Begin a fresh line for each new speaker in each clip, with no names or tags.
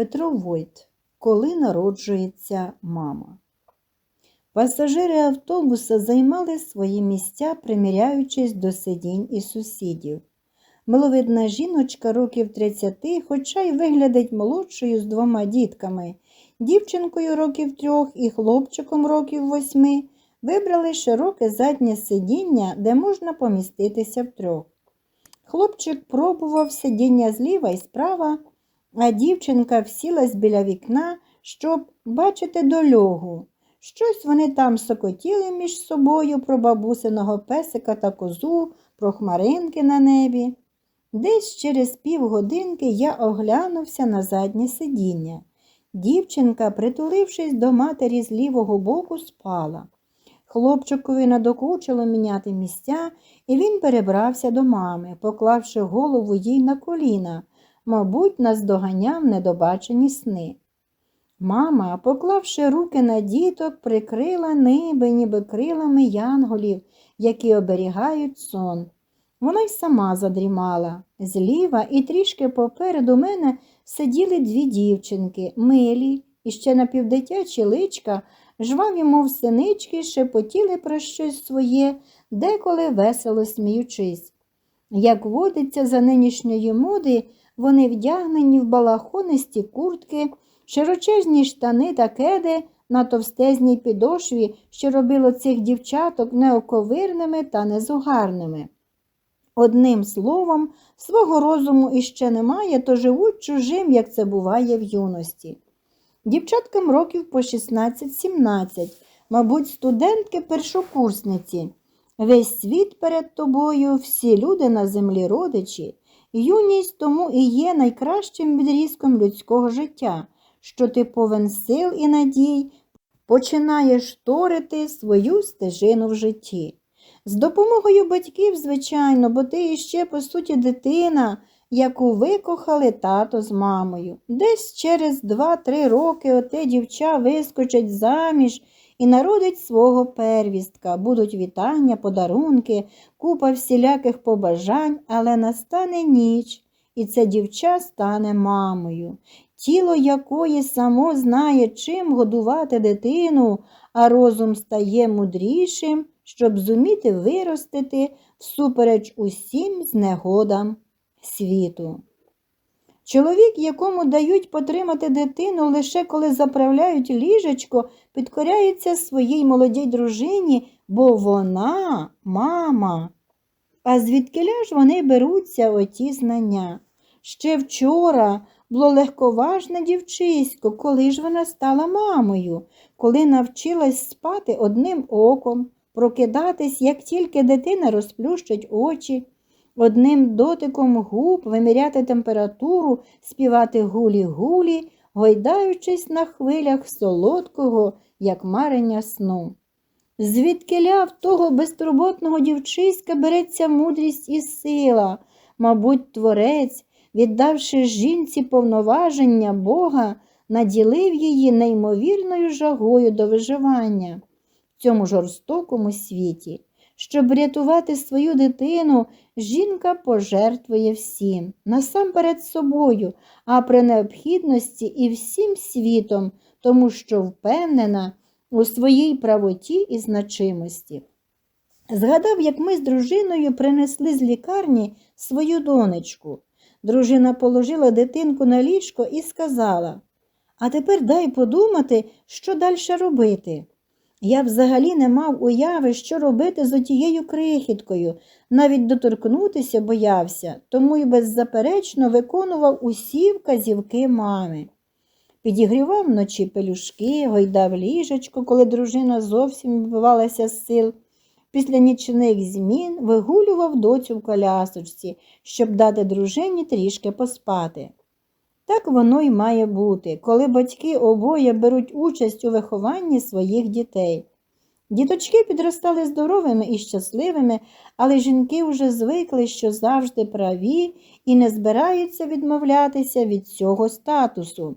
Петро Войт. Коли народжується мама. Пасажири автобуса займали свої місця, приміряючись до сидінь і сусідів. Миловидна жіночка років 30, хоча й виглядить молодшою з двома дітками, дівчинкою років трьох і хлопчиком років восьми, вибрали широке заднє сидіння, де можна поміститися втрьох. Хлопчик пробував сидіння зліва і справа, а дівчинка всілась біля вікна, щоб бачити дольогу. Щось вони там сокотіли між собою про бабусиного песика та козу, про хмаринки на небі. Десь через півгодинки я оглянувся на заднє сидіння. Дівчинка, притулившись до матері з лівого боку, спала. Хлопчикові надокучило міняти місця, і він перебрався до мами, поклавши голову їй на коліна, мабуть, наздоганяв недобачені сни. Мама, поклавши руки на діток, прикрила ниби, ніби крилами янголів, які оберігають сон. Вона й сама задрімала. Зліва і трішки попереду мене сиділи дві дівчинки, милі, і ще напівдитячі личка, жваві, мов синички, шепотіли про щось своє, деколи весело сміючись. Як водиться за нинішньої моди, вони вдягнені в балахонисті куртки, широчезні штани та кеди на товстезній підошві, що робило цих дівчаток неоковирними та незугарними. Одним словом, свого розуму іще немає, то живуть чужим, як це буває в юності. Дівчаткам років по 16-17, мабуть, студентки-першокурсниці. Весь світ перед тобою, всі люди на землі родичі. Юність тому і є найкращим відрізком людського життя, що ти повен сил і надій, починаєш торити свою стежину в житті. З допомогою батьків, звичайно, бо ти іще, по суті, дитина, яку викохали тато з мамою. Десь через два-три роки оте дівча вискочить заміж і народить свого первістка. Будуть вітання, подарунки, купа всіляких побажань, але настане ніч, і це дівча стане мамою, тіло якої само знає, чим годувати дитину, а розум стає мудрішим щоб зуміти виростити всупереч усім знегодам світу. Чоловік, якому дають потримати дитину лише коли заправляють ліжечко, підкоряється своїй молодій дружині, бо вона мама. А звідкиля ж вони беруться оті знання? Ще вчора було легковажне дівчисько, коли ж вона стала мамою, коли навчилась спати одним оком, прокидатись, як тільки дитина розплющить очі, одним дотиком губ виміряти температуру, співати гулі-гулі, гойдаючись на хвилях солодкого, як марення сну. Звідкиля в того безтурботного дівчиська береться мудрість і сила, мабуть, творець, віддавши жінці повноваження Бога, наділив її неймовірною жагою до виживання в цьому жорстокому світі. Щоб врятувати свою дитину, жінка пожертвує всім, насамперед собою, а при необхідності і всім світом, тому що впевнена у своїй правоті і значимості. Згадав, як ми з дружиною принесли з лікарні свою донечку. Дружина положила дитинку на ліжко і сказала, а тепер дай подумати, що далі робити. Я взагалі не мав уяви, що робити з отією крихіткою, навіть доторкнутися боявся, тому й беззаперечно виконував усі вказівки мами. Підігрівав вночі пелюшки, гойдав ліжечко, коли дружина зовсім вибивалася з сил. Після нічних змін вигулював доцю в колясочці, щоб дати дружині трішки поспати. Так воно й має бути, коли батьки обоє беруть участь у вихованні своїх дітей. Діточки підростали здоровими і щасливими, але жінки вже звикли, що завжди праві і не збираються відмовлятися від цього статусу.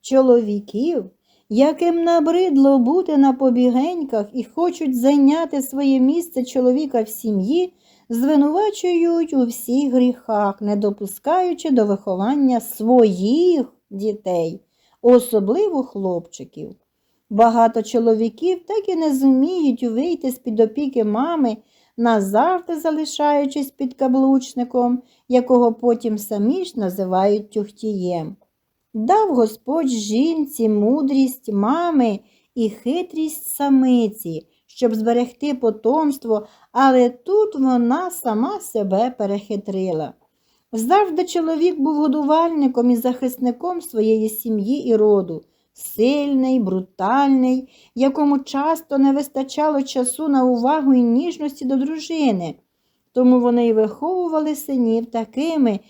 Чоловіків, яким набридло бути на побігеньках і хочуть зайняти своє місце чоловіка в сім'ї, звинувачують у всіх гріхах, не допускаючи до виховання своїх дітей, особливо хлопчиків. Багато чоловіків так і не зуміють вийти з-під опіки мами, назавжди залишаючись під каблучником, якого потім самі ж називають тюхтієм. Дав Господь жінці мудрість мами і хитрість самиці, щоб зберегти потомство, але тут вона сама себе перехитрила. Завжди чоловік був годувальником і захисником своєї сім'ї і роду, сильний, брутальний, якому часто не вистачало часу на увагу і ніжності до дружини. Тому вони й виховували синів такими,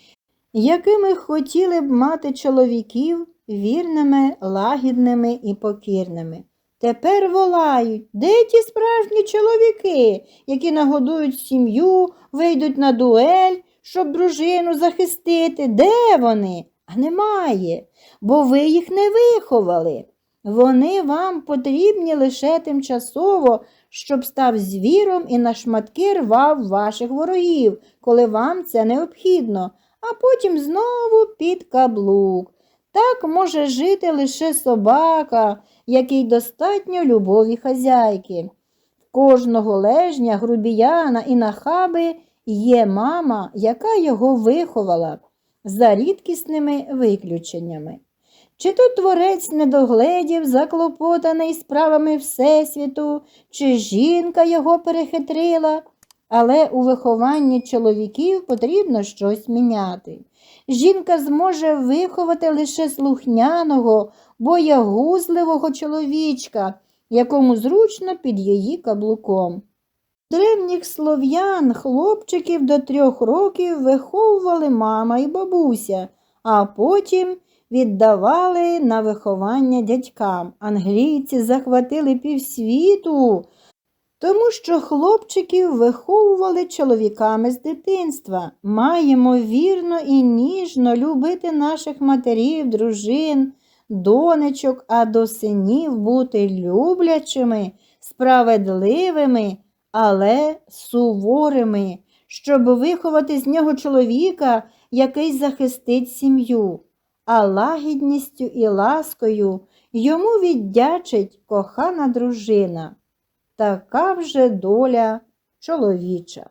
якими хотіли б мати чоловіків вірними, лагідними і покірними. Тепер волають, де ті справжні чоловіки, які нагодують сім'ю, вийдуть на дуель, щоб дружину захистити. Де вони? А немає, бо ви їх не виховали. Вони вам потрібні лише тимчасово, щоб став звіром і на шматки рвав ваших ворогів, коли вам це необхідно, а потім знову під каблук. Так може жити лише собака, який достатньо любові хазяйки. Кожного лежня, грубіяна і нахаби є мама, яка його виховала, за рідкісними виключеннями. Чи то творець недогледів, заклопотаний справами Всесвіту, чи жінка його перехитрила, але у вихованні чоловіків потрібно щось міняти. Жінка зможе виховати лише слухняного, боягузливого чоловічка, якому зручно під її каблуком. Древніх слов'ян хлопчиків до трьох років виховували мама і бабуся, а потім віддавали на виховання дядькам. Англійці захватили півсвіту, тому що хлопчиків виховували чоловіками з дитинства. Маємо вірно і ніжно любити наших матерів, дружин, донечок, а до синів бути люблячими, справедливими, але суворими, щоб виховати з нього чоловіка, який захистить сім'ю, а лагідністю і ласкою йому віддячить кохана дружина. Така вже доля чоловіча.